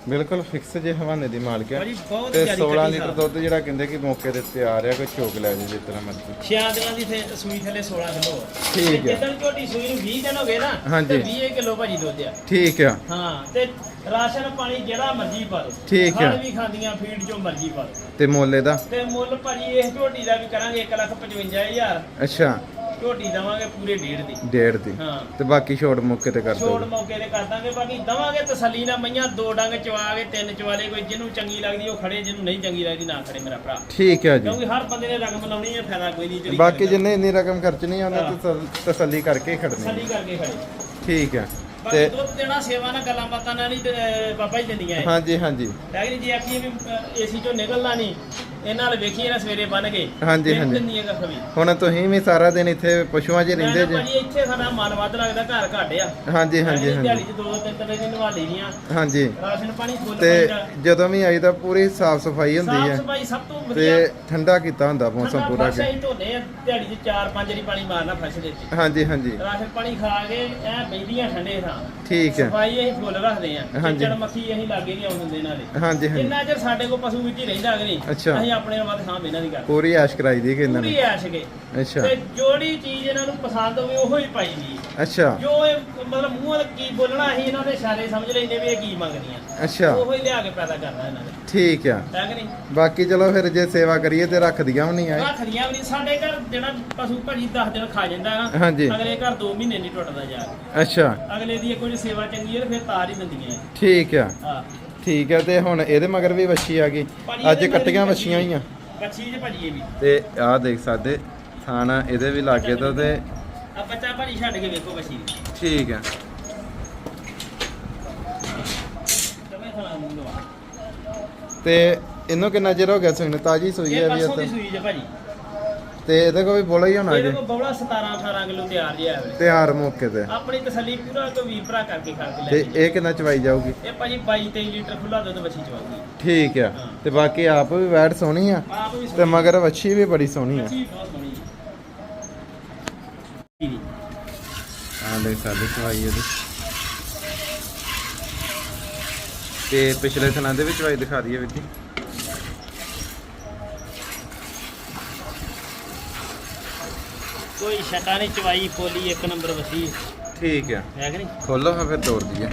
ਬਿਲਕੁਲ ਫਿਕਸ ਜੇ ਹਵਾਨੇ ਦੀ ਮਾਲਕ ਹੈ। ਭਾਜੀ ਬਹੁਤ ਤੇ ਜ਼ਿਆਦਾ 16 ਕੱਟੀ ਲੀਟਰ। ਦੁੱਧ ਜਿਹੜਾ ਕਹਿੰਦੇ ਕਿ ਮੌਕੇ ਤੇ ਤਿਆਰ ਆ ਕੋਈ ਚੋਕ ਲੈ ਜੇ ਜਿਸ ਤਰ੍ਹਾਂ ਮਰਜ਼ੀ। ਛਿਆਂ ਦਿਨਾਂ ਦੀ ਥੇ ਸੂਈ ਥੱਲੇ 16 ਕਿਲੋ ਠੀਕ ਹੈ। ਜਦੋਂ ਝੋਟੀ ਸੂਈ ਨੂੰ 20 ਦਿਨ ਹੋ ਗਏ ਨਾ ਹਾਂਜੀ। ਤੇ 20 ਕਿਲੋ ਭਾਜੀ ਦੁੱਧ ਆ। ਠੀਕ ਆ। ਹਾਂ ਤੇ ਰਾਸ਼ਨ ਪਾਣੀ ਜਿਹੜਾ ਮਰਜ਼ੀ ਪਾ ਲਓ। ਠੀਕ ਹੈ। ਖਲ ਵੀ ਖਾਂਦੀਆਂ ਫੀਡ ਚੋਂ ਮਰਜ਼ੀ ਪਾ ਲਓ। ਤੇ ਮੋਲੇ ਦਾ ਤੇ ਮੁੱਲ ਭਾਜੀ ਇਸ ਝੋਟੀ ਦਾ ਵੀ ਕਰਾਂਗੇ 1,55,000 ਅੱਛਾ। ਝੋਟੀ ਦਵਾਂਗੇ ਪੂਰੇ ਡੇਢ ਦੀ। ਡੇਢ ਦੀ। ਹਾਂ। ਤੇ ਬਾਕੀ ਛੋਟ ਮੌਕੇ ਤੇ ਕਰ ਦੋ ਮੌਕੇ ਤੇ ਕਰ ਦਾਂਗੇ ਬਾਕੀ ਦਵਾਂਗੇ ਤਸੱਲੀ ਨਾਲ ਮਈਆਂ ਦੋ ਡੰਗ ਚਵਾ ਕੇ ਤਿੰਨ ਚਵਾਲੇ ਕੋਈ ਜਿਹਨੂੰ ਚੰਗੀ ਲੱਗਦੀ ਉਹ ਖੜੇ ਜਿਹਨੂੰ ਨਹੀਂ ਚੰਗੀ ਲੱਗਦੀ ਨਾ ਖੜੇ ਮੇਰਾ ਭਰਾ। ਠੀਕ ਹੈ ਜੀ। ਕਿਉਂਕਿ ਹਰ ਬੰਦੇ ਨੇ ਰਕਮ ਲਾਉਣੀ ਹੈ ਫਾਇਦਾ ਕੋਈ ਨਹੀਂ ਜਿਹੜੀ ਬਾਕੀ ਜਿੰਨੇ ਇੰਨੀ ਰਕਮ ਖਰਚਣੀ ਆ ਉਹਨੇ। ਤਸੱਲ- ਕਰਕੇ ਹੀ ਖੜਨੀ ਤਸੱਲੀ। ਕਰਕੇ ਖੜੇ। ਠੀਕ ਹੈ। ਤੇ ਦੁੱਧ ਦੇਣਾ ਸੇਵਾ ਨਾਲ ਗੱਲਾਂ ਬਾਤਾਂ ਨਾਲ ਅਹ, ਬਾਬਾ ਹੀ ਦਿੰਦੀਆਂ ਹਾਂਜੀ ਹਾਂਜੀ। ਲੈਕਿਨ ਜੇ ਆਖੀਏ ਵੀ ਏਸੀ ਚੋਂ ਨਿਕਲਣਾ ਨਹੀਂ। ਇਹਨਾਂ ਨਾਲ ਵੇਖੀਏ ਨਾ ਸਵੇਰੇ ਬਣ ਗਏ ਹਾਂਜੀ, ਹਾਂਜੀ। ਦਿੰਦੀਆਂ ਕੱਖ ਵੀ। ਹੁਣ ਤੁਸੀਂ ਵੀ ਸਾਰਾ ਦਿਨ ਇੱਥੇ ਪਸ਼ੂਆਂ 'ਚ ਰਹਿੰਦੇ ਮੈਂ ਜੇ। ਭਾਜੀ ਇੱਥੇ ਸਾਡਾ ਮਨ ਵੱਧ ਲੱਗਦਾ ਘਰ ਘੱਟ ਆ। ਹਾਂਜੀ ਹਾਂਜੀ ਅਸੀਂ ਦਿਹਾੜੀ ਹਾਂਜੀ ਚ ਦੋ ਦੋ ਤਿੰਨ ਤਿੰਨ ਦਿਨ ਨਵਾ ਲਈਆਂ ਹਾਂਜੀ। ਰਾਸ਼ਨ ਪਾਣੀ ਫੁੱਲ ਤੇ ਜਦੋਂ ਵੀ ਆਈ ਤਾਂ ਪੂਰੀ ਸਾਫ਼ ਸਫ਼ਾਈ ਹੁੰਦੀ ਸਾਫ਼ ਹੈ ਸਫ਼ਾਈ ਸਭ ਤੋਂ ਵਧੀਆ। ਤੇ ਠੰਡਾ ਕੀਤਾ ਹੁੰਦਾ ਮੌਸਮ ਪੂਰਾ ਫਰਸ਼ ਕੇ। ਅਸੀਂ ਧੋਨੇ ਆ ਦਿਹਾੜੀ ਚ ਚਾਰ ਪੰਜ ਵਾਰੀ ਪਾਣੀ ਮਾਰਨਾ ਫਰਸ਼ ਦੇ ਵਿੱਚ। ਹਾਂਜੀ ਹਾਂਜੀ। ਰਾਸ਼ਨ ਪਾਣੀ ਖਾ ਕੇ ਐ ਬੈਠੀਆਂ ਠੰਡੇ ਥਾਂ। ਠੀਕ ਹੈ। ਸਫ਼ਾਈ ਅਸੀਂ ਫੁੱਲ ਰੱਖਦੇ ਆ। ਹਾਂਜੀ। ਚਿੱਚੜ ਮੱਖੀ ਅਸੀਂ ਲਾਗੇ ਨਹੀਂ ਆਉਣ ਦਿੰਦੇ ਨਾਲੇ। ਹਾਂਜੀ ਹਾਂਜੀ। ਜਿੰਨਾ ਚਿਰ ਸਾਡੇ ਕੋਲ ਪਸ਼ੂ ਵਿੱਚ ਹੀ ਰਹਿੰਦਾ ਅੱਛਾ। ਅਸੀਂ ਆਪਣੇ ਵੱਲ ਸਾਂਭ ਇਹਨਾਂ ਦੀ ਗੱਲ। ਪੂਰੀ ਐਸ਼ ਕਰਾਈ ਦੀ ਕਿ ਇਹਨਾਂ ਪੂਰੀ ਨੇ। ਐਸ਼ ਕੇ। ਅੱਛਾ। ਤੇ ਜਿਹੜੀ ਚੀਜ਼ ਇਹਨਾਂ ਨੂੰ ਪਸੰਦ ਹੋਵੇ ਉਹੋ ਹੀ ਪਾਈ ਦੀ। ਅੱਛਾ। ਜੋ ਇਹ ਮਤਲਬ ਮੂੰਹ ਨਾਲ ਕੀ ਬੋਲਣਾ ਅਸੀਂ ਇਹਨਾਂ ਦੇ ਇਸ਼ਾਰੇ ਸਮਝ ਲੈਂਦੇ ਵੀ ਇਹ ਕੀ ਮੰਗਦੀਆਂ। ਅੱਛਾ। ਉਹੋ ਹੀ ਲਿਆ ਕੇ ਪੈਦਾ ਕਰਨਾ ਇਹਨਾਂ ਨੇ। ਠੀਕ ਆ। ਕਿ ਨਹੀਂ? ਬਾਕੀ ਚਲੋ ਫਿਰ ਜੇ ਸੇਵਾ ਕਰੀਏ ਤੇ ਰੱਖਦੀਆਂ ਵੀ ਨਹੀਂ ਆਏ। ਰੱਖਦੀਆਂ ਵੀ ਨਹੀਂ। ਸਾਡੇ ਘਰ ਜਿਹੜਾ ਪਸ਼ੂ ਭਾਜੀ 10 ਦਿਨ ਖਾ ਜਾਂਦਾ ਨਾ ਹਾਂਜੀ। ਅਗਲੇ ਘਰ 2 ਮਹੀਨੇ ਨਹੀਂ ਟੁੱਟਦਾ ਯਾਰ। ਅੱਛਾ। ਅਗਲੇ ਦੀ ਕੋਈ ਸੇਵਾ ਚੰਗੀ ਹੈ ਤੇ ਫਿਰ ਤਾਰ ਹੀ ਦਿੰਦੀਆਂ ਠੀਕ ਆ। ਆ ਠੀਕ ਆ ਤੇ ਹੁਣ ਇਹਦੇ ਮਗਰ ਵੀ ਵੱਛੀ ਆ ਗਈ। ਭਾਜੀ ਅੱਜ ਇਹਦੇ ਮਗਰ ਕੱਟੀਆਂ ਵੀ ਵੱਛੀਆਂ ਹੀ ਆ। ਬੱਚੀ ਜੇ ਭਾਜੀ ਇਹ ਵੀ। ਤੇ ਆਹ ਦੇਖ ਸਕਦੇ ਥਾਣਾ ਇਹਦੇ ਵੀ ਲਾਗੇ ਤੋਂ ਤੇ ਆ ਬੱਚਾ ਭਾਜੀ ਛੱਡ ਕੇ ਵੇਖੋ ਬੱਚੀ ਦੀ ਠੀਕ ਆ। ਲਵਾ। ਤੇ ਇਹਨੂੰ ਕਿੰਨਾ ਚਿਰ ਹੋ ਗਿਆ ਸੂਈ ਨੂੰ? ਤਾਜੀ ਸੂਈ ਇਹ ਹੈ ਵੀ ਪਰਸੋਂ ਦੀ ਇੱਥੇ। ਸੂਈ ਜੇ ਭਾਜੀ। ਤੇ ਇਹਦੇ ਕੋਲ ਵੀ ਬੋਲਾ ਹੀ ਹੋਣਾ ਇਹਦੇ ਜੀ ਕੋਲ ਬੌਲਾ 17 18 ਕਿਲੋ ਤਿਆਰ ਜਿਹਾ ਹੈ ਤਿਆਰ ਮੌਕੇ ਤੇ। ਆਪਣੀ ਤਸੱਲੀ ਪੂਰਾ ਕੋਈ ਵੀਰ ਭਰਾ ਕਰਕੇ ਖਾ ਕੇ ਲੈ ਤੇ ਕੇ ਇਹ ਕਿੰਨਾ ਚਵਾਈ ਜਾਊਗੀ? ਇਹ ਭਾਜੀ 22 23 ਲੀਟਰ ਖੁੱਲਾ ਦੁੱਧ ਬੱਚੀ ਚਵਾਉਂਦੀ ਠੀਕ ਆ। ਤੇ ਬਾਕੀ ਆਪ ਵੀ ਵੈਟ ਸੋਹਣੀ ਆ। ਆਪ ਵੀ ਤੇ ਮਗਰ ਵੱਛੀ ਵੀ ਬੜੀ ਸੋਹਣੀ ਆ। ਬੱਚੀ ਬਹੁਤ ਸੋਹਣੀ ਹੈ ਜੀ ਹਾਂ ਦੇਖ ਸਕਦੇ ਚਵਾਈ ਇਹਦੀ। ਤੇ ਪਿਛਲੇ ਸਨਾਂ ਦੇ ਵਿੱਚ ਚਵਾਈ ਦਿਖਾ ਦਈਏ ਵੀਰ ਜੀ ਕੋਈ ਸ਼ਕਾ ਨਹੀਂ ਚਵਾਈ ਪੋਲੀ ਇੱਕ ਨੰਬਰ ਵਸੀ ਠੀਕ ਆ। ਹੈ ਕਿ ਨਹੀਂ? ਖੋਲੋ ਹਾਂ ਫਿਰ ਤੋੜ ਦਈਏ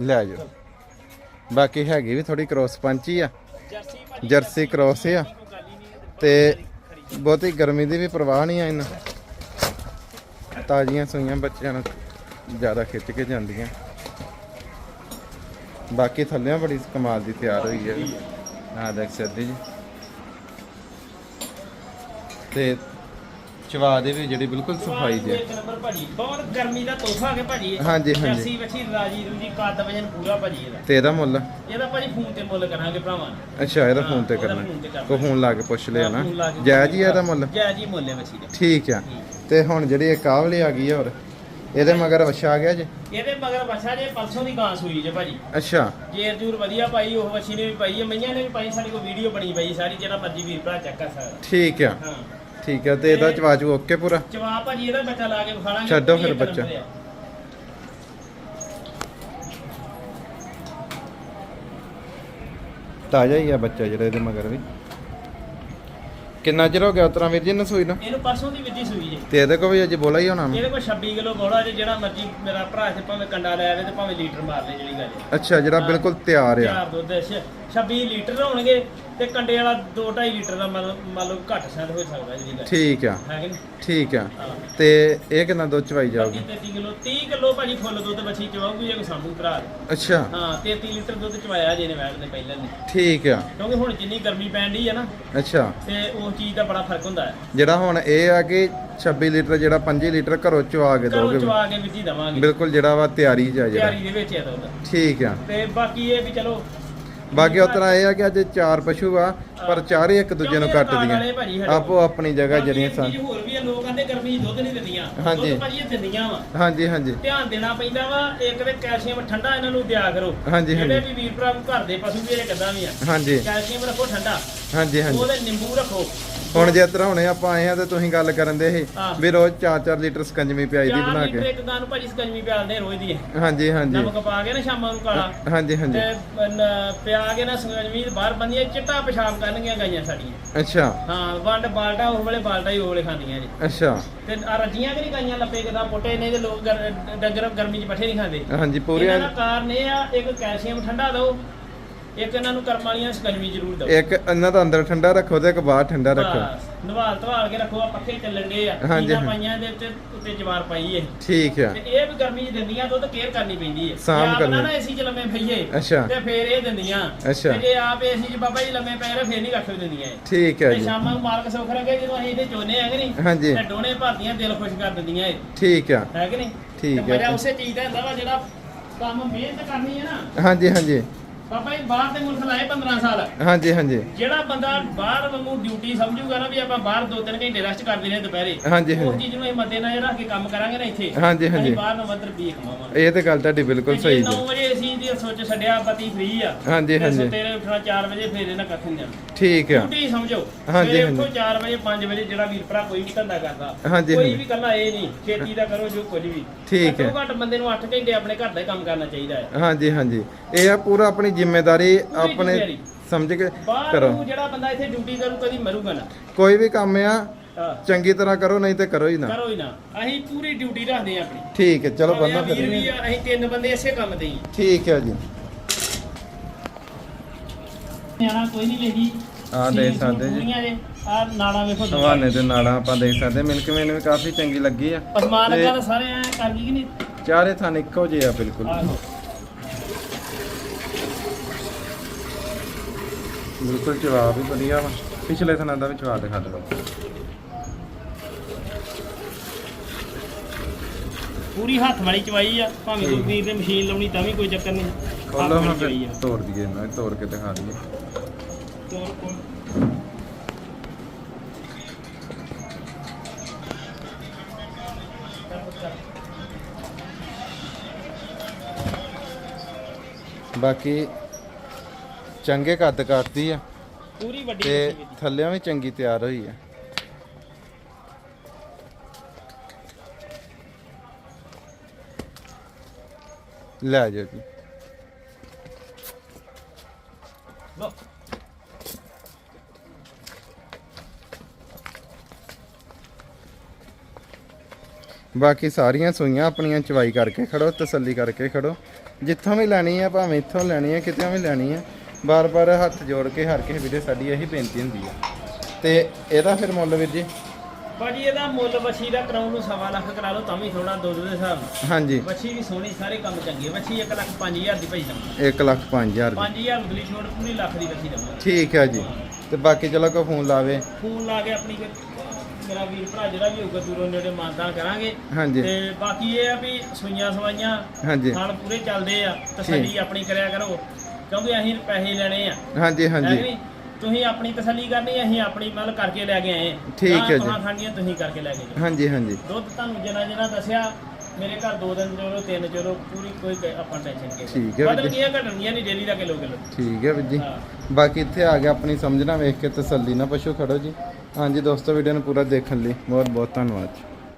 ਲੈ ਜਾਓ। ਬਾਕੀ ਹੈਗੀ ਵੀ ਥੋੜੀ ਕ੍ਰੋਸ ਪੰਚੀ ਆ। ਜਰਸੀ ਭਾਜੀ ਕ੍ਰੋਸ ਆ। ਕੋਈ ਤੇ ਬਹੁਤੀ ਗਰਮੀ ਦੀ ਵੀ ਪਰਵਾਹ ਨਹੀਂ ਆ ਇਹਨਾਂ। ਤਾਜ਼ੀਆਂ ਸੂਈਆਂ ਬੱਚਿਆਂ ਨੂੰ ਜ਼ਿਆਦਾ ਖਿੱਚ ਕੇ ਜਾਂਦੀਆਂ। ਬਾਕੀ ਥੱਲਿਆਂ ਬੜੀ ਕਮਾਲ ਦੀ ਤਿਆਰ ਹੋਈ ਹੈ ਆਹ ਦੇਖ ਸਕਦੇ ਜੀ। ਤੇ ਚਵਾ ਦੇ ਵੀ ਜਿਹੜੀ ਬਿਲਕੁਲ ਸਫ਼ਾਈ ਜੇ ਇੱਕ ਨੰਬਰ ਭਾਜੀ ਬਹੁਤ ਗਰਮੀ ਦਾ ਤੋਹਫਾ ਹੈ ਭਾਜੀ। ਇਹ। ਹਾਂਜੀ, ਹਾਂਜੀ। ਜਰਸੀ ਬੱਚੀ ਰਾਜੀ ਰੂਜੀ ਕੱਦ ਵਜਨ ਪੂਰਾ ਭਾਜੀ ਇਹਦਾ। ਤੇ ਇਹਦਾ ਮੁੱਲ? ਇਹਦਾ ਭਾਜੀ ਫੋਨ ਤੇ ਮੁੱਲ ਕਰਾਂਗੇ ਭਰਾਵਾਂ। ਨੂੰ। ਅੱਛਾ ਇਹਦਾ ਹਾਂ, ਫੋਨ ਤੇ ਉਹਦਾ ਕਰਨਾ। ਫੋਨ ਤੇ ਕਰਨਾ। ਕੋ ਫੋਨ ਲਾ ਕੇ ਪੁੱਛ ਲਿਆ ਨਾ। ਫੋਨ ਲਾ ਕੇ ਜਾਇਜ਼ ਹੀ ਆ ਇਹਦਾ ਮੁੱਲ? ਜੈ ਜੀ ਮੁੱਲ ਹੈ ਬੱਚੀ ਦਾ। ਠੀਕ ਆ। ਤੇ ਹੁਣ ਜਿਹੜੀ ਇੱਕ ਆਹ ਵਾਲੀ ਆ ਗਈ ਆ ਹੋਰ ਇਹਦੇ ਮਗਰ ਵਛਾ ਗਿਆ ਜੇ? ਇਹਦੇ ਮਗਰ ਬੱਚਾ ਜੇ ਪਰਸੋਂ ਦੀ ਗਾਂ ਸੂਈ ਜੇ ਭਾਜੀ। ਅੱਛਾ। ਜੇਰ ਜੂਰ ਵਧੀਆ ਪਾਈ ਉਹ ਬੱਚੀ ਨੇ ਵੀ ਪਾਈ ਹੈ। ਮਈਆਂ ਨੇ ਵੀ ਪਾਈ ਸਾਡੀ ਕੋਲ ਵੀਡੀਓ ਬਣੀ ਪਈ ਸਾਰੀ ਜਿਹੜਾ ਮਰਜ਼ੀ ਵੀਰ ਭਰਾ ਚੈੱਕ ਕਰ ਸਕਦਾ। ਠੀਕ ਆ। ਹਾਂ। ਠੀਕ ਆ ਤੇ ਇਹਦਾ ਚਵਾਚੂ ਓਕੇ ਪੂਰਾ? ਜਵਾਬ ਭਾਜੀ ਇਹਦਾ ਬੱਚਾ ਲਾ ਕੇ ਵਿਖਾਲਾਂਗੇ ਛੱਡੋ ਫਿਰ ਬੱਚਾ। ਤਾਜ਼ਾ ਹੀ ਆ ਬੱਚਾ ਜਿਹੜਾ ਇਹਦੇ ਮਗਰ ਵੀ। ਕਿੰਨਾ ਚਿਰ ਹੋ ਗਿਆ ਉਤਰਾ ਵੀਰ ਜੀ ਨਸੂਈ ਨੂੰ? ਇਹਨੂੰ ਪਰਸੋਂ ਦੀ ਵਿੱਧੀ ਸੂਈ ਜੇ ਤੇ ਇਹਦੇ ਕੋਲ ਵੀ ਅਜੇ ਬੋਲਾ ਹੀ ਹੋਣਾ। ਇਹਦੇ ਕੋਲ 26 ਕਿਲੋ ਬੋੜਾ ਜੇ ਜਿਹੜਾ ਮਰਜ਼ੀ ਮੇਰਾ ਭਰਾ ਤੇ ਭਾਵੇਂ ਕੰਡਾ ਲੈ ਆਵੇ ਤੇ ਭਾਵੇਂ ਲੀਟਰ ਮਾਰ ਲੈ ਜਿਹੜੀ ਗੱਲ ਹੈ। ਅੱਛਾ ਜਿਹੜਾ ਬਿਲਕੁਲ ਤਿਆਰ ਆ। ਚਾਰ ਦੁੱਧ ਹੈ, ਛ- 26 ਲੀਟਰ ਹੋਣਗੇ ਤੇ ਕੰਡੇ ਵਾਲਾ 2.5 ਲੀਟਰ ਦਾ ਮਤਲਬ ਮੰਨ ਲਓ ਘੱਟ ਸ਼ਾਇਦ ਹੋ ਸਕਦਾ ਗੱਲ ਠੀਕ ਆ। ਹੈ ਕਿ ਨਹੀਂ? ਠੀਕ ਆ। ਹਾਂ। ਤੇ ਇਹ ਕਿੰਨਾ ਦੁੱਧ ਚਵਾਈ ਜਾਊਗੀ? 33 ਕਿਲੋ 30 ਕਿਲੋ ਭਾਜੀ ਫੁੱਲ ਦੁੱਧ ਬੱਚੀ ਚਵਾਉਗੀ ਜੇ ਕੋਈ ਸਾਂਭੂ ਭਰਾ ਦੇ। ਅੱਛਾ। ਹਾਂ 33 ਲੀਟਰ ਦੁੱਧ ਚਵਾਇਆ ਜੇ ਨੇ ਵੈਟ ਦੇ ਪਹਿਲਾਂ ਨੇ ਠੀਕ ਆ। ਕਿਉਂਕਿ ਹੁਣ ਜਿੰਨੀ ਗਰਮੀ ਪੈਣ ਡਈ ਹੈ ਨਾ ਅੱਛਾ। ਤੇ ਉਸ ਚੀਜ਼ ਦਾ ਬੜਾ ਫ਼ਰਕ ਹੁੰਦਾ ਹੈ। ਜਿਹੜਾ ਹੁਣ ਇਹ ਆ ਕਿ 26 ਲੀਟਰ ਜਿਹੜਾ 5 ਲੀਟਰ ਘਰੋਂ ਚਵਾ ਕੇ ਘਰੋਂ ਦੋਗੇ ਚਵਾ ਕੇ ਵਿੱਧੀ ਦਵਾਂਗੇ। ਬਿਲਕੁਲ ਜਿਹੜਾ ਵਾ ਤਿਆਰੀ ਚ ਆ ਜਿਹੜਾ। ਤਿਆਰੀ ਦੇ ਵਿੱਚ ਹੈ ਦੁੱਧ। ਠੀਕ ਆ। ਤੇ ਬਾਕੀ ਇਹ ਵੀ ਚਲੋ ਬਾਕੀ ਉਤਰਾ ਇਹ ਆ ਕਿ ਅੱਜ ਚਾਰ ਪਸ਼ੂ ਆ ਪਰ ਚਾਰੇ ਇੱਕ ਦੂਜੇ ਨੂੰ ਕੱਟਦੀਆਂ ਆਪੋ ਆਪਣੀ ਜਗ੍ਹਾ ਜਿਹੜੀਆਂ ਸਨ ਹੋਰ ਵੀ ਲੋਕ ਕਹਿੰਦੇ ਗਰਮੀ 'ਚ ਦੁੱਧ ਨਹੀਂ ਦਿੰਦੀਆਂ। ਹਾਂਜੀ। ਦੁੱਧ ਭਾਜੀ ਇਹ ਦਿੰਦੀਆਂ ਵਾ। ਹਾਂਜੀ ਹਾਂਜੀ। ਧਿਆਨ ਦੇਣਾ ਪੈਂਦਾ ਵਾ ਇੱਕ ਤੇ ਕੈਲਸ਼ੀਅਮ ਠੰਡਾ ਇਹਨਾਂ ਨੂੰ ਦਿਆ ਕਰੋ। ਹਾਂਜੀ, ਜਿਹੜੇ ਹਾਂਜੀ। ਵੀ ਵੀਰ ਭਰਾ ਘਰ ਦੇ ਪਸ਼ੂ ਵੀ ਇਹ ਕਿੱਦਾਂ ਵੀ ਆ। ਹਾਂਜੀ। ਕੈਲਸ਼ੀਅਮ ਰੱਖੋ ਠੰਡਾ। ਹਾਂਜੀ ਹਾਂਜੀ। ਉਹਦੇ ਨਿੰਬੂ ਰੱਖੋ। ਹੁਣ ਜੇ ਤਰ੍ਹਾਂ ਹੁਣੇ ਆਪਾਂ ਆਏ ਆ ਤੇ ਤੁਸੀਂ ਗੱਲ ਕਰਨ ਦੇ ਸੀ ਹਾਂ। ਵੀ ਰੋਜ਼ 4-4 ਲੀਟਰ ਸਕੰਜਮੀ ਪਿਆਈ ਦੀ ਬਣਾ ਕੇ। ਇੱਕ ਗਾਂ ਨੂੰ ਭਾਜੀ ਸਕੰਜਵੀ ਪਿਆਲਦੇ ਰੋਜ਼ ਦੀ ਹਾਂਜੀ ਹਾਂਜੀ। ਨਮਕ ਪਾ ਕੇ ਨਾ ਸ਼ਾਮਾਂ ਨੂੰ ਕਾਲਾ। ਹਾਂਜੀ ਹਾਂਜੀ। ਤੇ ਨ- ਪਿਆ ਕੇ ਨਾ ਸਕੰਜਵੀ ਦੇ ਬਾਹਰ ਬੰਦੀਆਂ ਚਿੱਟਾ ਪਿਸ਼ਾਬ ਕਰਨਗੀਆਂ ਗਾਈਆਂ ਸਾਡੀਆਂ। ਅੱਛਾ। ਹਾਂ ਵੰਡ ਬਾਲਟਾ ਉਹ ਵੇਲੇ ਬਾਲਟਾ ਹੀ ਉਹ ਵੇਲੇ ਖਾਂਦੀਆਂ ਜੀ। ਅੱਛਾ। ਤੇ ਆ ਰੱਜੀਆਂ ਕਿ ਨਹੀਂ ਗਾਈਆਂ ਲੱਪੇ ਕਿਦਾ ਪੁੱਟੇ ਨੇ ਤੇ ਲੋਕ ਗਰ- ਡੰਗਰ ਗਰਮੀ 'ਚ ਪੱਠੇ ਨਹੀਂ ਖਾਂਦੇ। ਹਾਂਜੀ ਪੂਰੇ ਇਹਨਾਂ ਦਾ ਕਾਰਨ ਇਹ ਆ ਇੱਕ ਕੈਲਸ਼ੀਅਮ ਠੰਡਾ ਦਿਓ ਇੱਕ ਇਹਨਾਂ ਨੂੰ ਕਰਮ ਵਾਲੀਆਂ ਸਕੰਜਵੀ ਜ਼ਰੂਰ ਦਿਓ। ਇੱਕ ਇਹਨਾਂ ਦਾ ਅੰਦਰ ਠੰਡਾ ਰੱਖੋ ਤੇ ਇੱਕ ਬਾਹਰ ਠੰਡਾ ਰੱਖੋ। ਬਸ, ਨਵਾਲ ਧਵਾਲ ਕੇ ਰੱਖੋ ਆ ਪੱਖੇ ਚੱਲਣ ਦੇ ਆ। ਹਾਂਜੀ, ਚੀਜ਼ਾਂ ਹਾਂਜੀ। ਪਾਈਆਂ ਦੇ ਉੱਤੇ ਉੱਤੇ ਜਵਾਰ ਪਾਈ ਏ। ਠੀਕ ਆ। ਤੇ ਇਹ ਵੀ ਗਰਮੀ 'ਚ ਦਿੰਦੀਆਂ ਦੁੱਧ ਕੇਅਰ ਕਰਨੀ ਪੈਂਦੀ ਹੈ ਸਾਂਭ ਕਰਨੀ। ਨਾ ਏਸੀ 'ਚ ਲੰਮੇ ਪਈਏ ਅੱਛਾ। ਤੇ ਫੇਰ ਇਹ ਦਿੰਦੀਆਂ। ਅੱਛਾ। ਤੇ ਜੇ ਆਪ ਏਸੀ 'ਚ ਬਾਬਾ ਜੀ ਲੰਮੇ ਪਏ ਰਹੇ ਫੇਰ ਨਹੀਂ ਰੱਖ ਦਿੰਦੀਆਂ ਇਹ। ਠੀਕ ਹੈ ਤੇ ਜੀ। ਸ਼ਾਮਾਂ ਨੂੰ ਮਾਲਕ ਸੁੱਖ ਰੱਖੇ ਜਦੋਂ ਅਸੀਂ ਇਹਦੇ ਚੋਨੇ ਹੈਗੇ ਨਹੀਂ? ਹਾਂਜੀ। ਤੇ ਡੋਣੇ ਭਰਦੀਆਂ ਦਿਲ ਖੁਸ਼ ਕਰ ਦਿੰਦੀਆਂ ਇਹ। ਠੀਕ ਆ। ਹੈ ਕਿ ਨਹੀਂ? ਠੀਕ ਤੇ ਹੈ। ਮਜ਼ਾ ਉਸੇ ਚੀਜ਼ ਦਾ ਹੁੰਦਾ ਵਾ ਜਿਹੜਾ ਕੰਮ ਮਿਹਨਤ ਕਰਨੀ ਹੈ ਨਾ। ਹਾਂਜੀ ਹਾਂਜੀ। ਬਾਬਾ ਜੀ ਬਾਹਰ ਦੇ ਮੁਲਕ ਲਾਏ 15 ਸਾਲ। ਹਾਂਜੀ ਹਾਂਜੀ। ਜਿਹੜਾ ਬੰਦਾ ਬਾਹਰ ਵਾਂਗੂ ਡਿਊਟੀ ਸਮਝੂਗਾ ਨਾ ਵੀ ਆਪਾਂ ਬਾਹਰ 2-3 ਘੰਟੇ ਰੈਸਟ ਕਰਦੇ ਨੇ ਦੁਪਹਿਰੇ ਹਾਂਜੀ, ਉਹ ਹਾਂਜੀ। ਚੀਜ਼ ਨੂੰ ਅਸੀਂ ਮੱਦੇ ਨਜ਼ਰ ਰੱਖ ਕੇ ਕੰਮ ਕਰਾਂਗੇ ਨਾ ਇੱਥੇ। ਹਾਂਜੀ, ਹਾਂਜੀ। ਅਸੀਂ ਬਾਹਰ ਨੂੰ ਕਮਾਵਾਂਗੇ ਇਹ ਤੇ ਗੱਲ ਤੁਹਾਡੀ ਬਿਲਕੁਲ ਸਹੀ 9 ਜੀ ਵਜੇ ਅਸੀਂ ਦੀ ਸੋਚ ਛੱਡਿਆ ਬੱਤੀ ਫ੍ਰੀ ਆ ਹਾਂਜੀ, ਤੇ ਹਾਂਜੀ। ਉੱਠਣਾ 4 ਵਜੇ ਫੇਰ ਇਹਨਾਂ ਕੱਖ ਨਹੀਂ ਜਾਣਾ ਠੀਕ ਆ ਡਿਊਟੀ ਸਮਝੋ ਹਾਂਜੀ, ਸਵੇਰੇ ਹਾਂਜੀ। ਉੱਠੋ 4 ਵਜੇ 5 ਵਜੇ ਜਿਹੜਾ ਵੀਰ ਭਰਾ ਕੋਈ ਵੀ ਧੰਦਾ ਕਰਦਾ ਹਾਂਜੀ, ਕੋਈ ਹਾਂਜੀ। ਵੀ ਕੱਲਾ ਇਹ ਨਹੀਂ ਖੇਤੀ ਦਾ ਕਰੋ ਜੋ ਕੁਝ ਵੀ ਠੀਕ ਹੈ। ਘੱਟੋ ਘੱਟ ਬੰਦੇ ਨੂੰ 8 ਘੰਟੇ ਆਪਣੇ ਘਰ ਦਾ ਹੀ ਕੰਮ ਕਰਨਾ ਚਾਹੀਦਾ ਹੈ ਹਾਂਜੀ ਹਾਂਜੀ ਇਹ ਆ ਪੂਰਾ ਆਪਣੀ ਜ਼ਿੰਮੇਵਾਰੀ ਆਪਣੇ ਜ਼ਿੰਮੇਵਾਰੀ। ਸਮਝ ਕੇ ਬਾਹਰ ਕਰੋ ਨੂੰ ਜਿਹੜਾ ਬੰਦਾ ਇੱਥੇ ਡਿਊਟੀ ਕਰੂ ਕਦੀ ਮਰੂਗਾ ਨਾ ਕੋਈ ਵੀ ਕੰਮ ਆ ਹਾਂ, ਚੰਗੀ ਤਰ੍ਹਾਂ ਕਰੋ ਨਹੀਂ ਤੇ ਕਰੋ ਹੀ ਨਾ। ਕਰੋ ਹੀ ਨਾ। ਅਸੀਂ ਪੂਰੀ ਡਿਊਟੀ ਰੱਖਦੇ ਆ ਆਪਣੀ। ਠੀਕ ਹੈ ਚਲੋ ਬੰਦਾ ਭਾਵੇਂ ਫਿਰ। ਵੀਰ ਵੀ ਆ, ਅਸੀਂ ਤਿੰਨ ਬੰਦੇ ਇਸੇ ਕੰਮ ਤੇ ਹੀ ਠੀਕ ਹੈ ਜੀ। ਨਿਆਣਾ ਕੋਈ ਨਹੀਂ ਲੈਗੀ ਆਹ ਦੇਖ ਸਕਦੇ ਜੀ। ਆ ਨਾੜਾ ਵੇਖੋ ਹਵਾਨੇ ਦੇ ਨਾਲਾਂ ਆਪਾਂ ਦੇਖ ਸਕਦੇ। ਮਿਲਕ ਮੇਨ ਵੀ ਕਾਫੀ ਚੰਗੀ ਲੱਗੀ ਆ। ਪਸਮਾਨ ਤੇ- ਲੱਗਾ ਤਾਂ ਸਾਰੇ ਐ ਕਰ ਗਈ ਕਿ ਨਹੀਂ? ਚਾਰੇ ਥਾਂ ਇੱਕੋ ਜਿਹੇ ਆ ਬਿਲਕੁਲ। ਆਹੋ। ਬਿਲਕੁਲ ਜਵਾਬ ਵੀ ਵਧੀਆ ਵਾ। ਪਿਛਲੇ ਥਾਂ ਦਾ ਵੀ ਜਵਾਬ ਦਿਖਾ ਦਿਓ। ਪੂਰੀ ਹੱਥ ਵਾਲੀ ਚਵਾਈ ਆ ਭਾਵੇਂ ਕੋਈ ਵੀਰ ਤੇ ਮਸ਼ੀਨ ਲਾਉਣੀ ਤਾਂ ਵੀ ਕੋਈ ਚੱਕਰ ਨਹੀਂ। ਹੱਥ ਖੋਲੋ ਵਾਲੀ ਚਵਾਈ ਫਿਰ ਤੋੜ ਦਈਏ ਨਾ ਤੋੜ ਕੇ ਦਿਖਾ ਦਈਏ। ਤੋੜ ਕੋਲ ਬਾਕੀ ਚੰਗੇ ਕੱਦ ਕਰਦੀ ਆ ਪੂਰੀ ਵੱਡੀ ਤੇ ਥੱਲਿਆਂ ਵੀ ਚੰਗੀ ਤਿਆਰ ਹੋਈ ਆ। ਲੈ ਜੀ। ਲਓ। ਬਾਕੀ ਸਾਰੀਆਂ ਸੂਈਆਂ ਆਪਣੀਆਂ ਚਵਾਈ ਕਰਕੇ ਖੜੋ ਤਸੱਲੀ ਕਰਕੇ ਖੜੋ। ਜਿੱਥੋਂ ਵੀ ਲੈਣੀ ਆ ਭਾਵੇਂ ਇੱਥੋਂ ਲੈਣੀ ਆ ਕਿਤੇ ਵੀ ਲੈਣੀ ਆ ਬਾਰ-ਬਾਰ ਹੱਥ ਜੋੜ ਕੇ ਹਰ ਕਿਸੇ ਵੀਡੀਓ ਸਾਡੀ ਇਹੀ ਬੇਨਤੀ ਹੁੰਦੀ ਆ। ਤੇ ਇਹਦਾ ਫਿਰ ਮੁੱਲ ਵੀਰ ਜੀ? ਭਾਜੀ ਇਹਦਾ ਮੁੱਲ ਵੱਛੀ ਦਾ ਕਰਾਉਣ ਨੂੰ ਸਵਾ ਲੱਖ ਕਰਾ ਲਓ ਤਾਂ ਵੀ ਥੋੜਾ ਦੁੱਧ ਦੇ ਹਿਸਾਬ ਨਾਲ। ਹਾਂਜੀ। ਵੱਛੀ ਵੀ ਸੋਹਣੀ ਸਾਰੇ ਕੰਮ ਚੰਗੇ। ਵੱਛੀ 1 ਲੱਖ 5000 ਦੀ ਭਾਈ ਦਵਾਂ 1 ਲੱਖ 5000 ਦੀ। 5000 ਉਦਲੀ ਛੋੜ ਪੂਰੀ ਲੱਖ ਦੀ ਵੱਛੀ ਦਵਾਂ ਠੀਕ ਹੈ ਜੀ। ਤੇ ਬਾਕੀ ਚਲੋ ਕੋ ਫੋਨ ਲਾਵੇ। ਫੋਨ ਲਾ ਕੇ ਆਪਣੀ ਮੇਰਾ ਵੀਰ ਭਰਾ ਜਿਹੜਾ ਵੀ ਹੋਊਗਾ ਦੂਰੋਂ ਨੇੜੇ ਮਾਨਦਾਨ ਕਰਾਂਗੇ। ਹਾਂਜੀ। ਤੇ ਬਾਕੀ ਇਹ ਆ ਵੀ ਸੂਈਆਂ ਸਵਾਈਆਂ ਹਾਂਜੀ। ਥਾਲ ਪੂਰੇ ਚੱਲਦੇ ਆ ਤਸੱਲੀ ਆਪਣੀ ਕਰਿਆ ਕਰੋ ਕਿਉਂਕਿ ਅਸੀਂ ਪੈਸੇ ਲੈਣੇ ਆ। ਹਾਂਜੀ ਹਾਂਜੀ? ਤੁਸੀਂ ਆਪਣੀ ਤਸੱਲੀ ਕਰਨੀ ਅਸੀਂ ਆਪਣੀ ਮਤਲਬ ਕਰਕੇ ਲੈ ਕੇ ਆਏ ਹਾਂ। ਠੀਕ ਹੈ ਗਾਂ ਜੀ। ਤੁਹਾਂ ਖਾਣੀਆਂ ਤੁਸੀਂ ਕਰਕੇ ਲੈ ਕੇ ਜਾਓ। ਹਾਂਜੀ ਹਾਂਜੀ। ਦੁੱਧ ਤੁਹਾਨੂੰ ਜਿੰਨਾ ਜਿੰਨਾ ਦੱਸਿਆ ਮੇਰੇ ਘਰ ਦੋ ਦਿਨ ਚਲੋ ਤਿੰਨ ਚਲੋ ਪੂਰੀ ਕੋਈ ਕ- ਆਪਾਂ ਟੈਨਸ਼ਨ ਕੇ ਠੀਕ ਹੈ ਵੀਰ ਜੀ। ਬਦਲਣੀਆਂ ਘਟਣੀਆਂ ਨਹੀਂ ਡੇਲੀ ਦਾ ਕਿਲੋ ਕਿਲੋ। ਠੀਕ ਹੈ ਵੀਰ ਜੀ। ਹਾਂ। ਬਾਕੀ ਇੱਥੇ ਆ ਗਿਆ ਆਪਣੀ ਸਮਝਣਾ ਵੇਖ ਕੇ ਤਸੱਲੀ ਨਾ ਪਸ਼ੂ ਖੜੋ ਜੀ। ਹਾਂਜੀ ਦੋਸਤੋ ਵੀਡੀਓ ਨੂੰ ਪੂਰਾ ਦੇਖਣ ਲਈ ਬਹੁਤ ਬਹੁਤ ਧੰਨਵਾਦ ਜੀ।